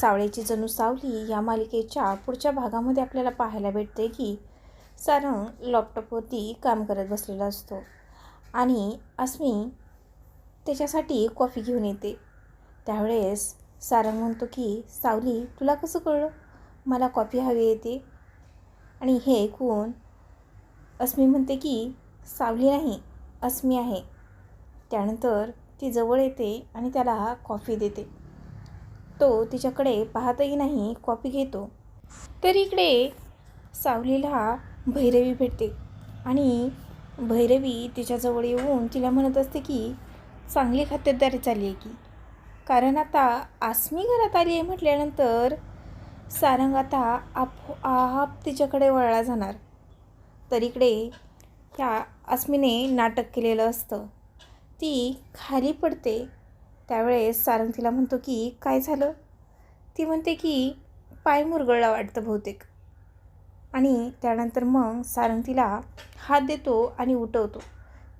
सावळेची जणू सावली या मालिकेच्या पुढच्या भागामध्ये आपल्याला पाहायला भेटते की सारंग लॅपटॉपवरती काम करत बसलेला असतो. आणि अस्मी त्याच्यासाठी कॉफी घेऊन येते. त्यावेळेस सारंग म्हणतो की सावली तुला कसं कळलं? मला कॉफी हवी येते आणि हे ऐकून अस्मी म्हणते की सावली नाही अस्मी आहे. त्यानंतर ती जवळ येते आणि त्याला कॉफी देते. तो तिच्याकडे पाहतही नाही कॉपी घेतो. तर इकडे सावलीला भैरवी भेटते आणि भैरवी तिच्याजवळ येऊन तिला म्हणत असते की चांगली खात्यादारी चालली आहे की. कारण आता आसमी घरात आली आहे म्हटल्यानंतर सारंग आता आपोआप तिच्याकडे वळला जाणार. तर इकडे त्या आसमीने नाटक केलेलं असतं. ती खाली पडते त्यावेळेस सारंग तिला म्हणतो की काय झालं? ती म्हणते की पाय मुरगळला वाटतं बहुतेक. आणि त्यानंतर मग सारंग तिला हात देतो आणि उठवतो.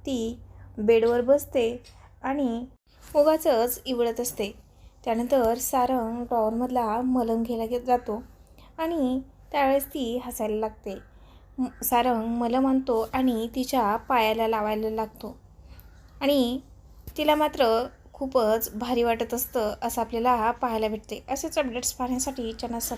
ती बेडवर बसते आणि उगाचच इवळत असते. त्यानंतर सारंग टॉवरमधला मलम घ्यायला घेत जातो आणि त्यावेळेस ती हसायला लागते. सारंग मलम आणतो आणि तिच्या पायाला लावायला लागतो. आणि तिला मात्र खूपच भारी वाटत असतं असं आपल्याला पाहायला भेटते. असेच अपडेट्स पाहण्यासाठी चॅनल सबस्क्राईब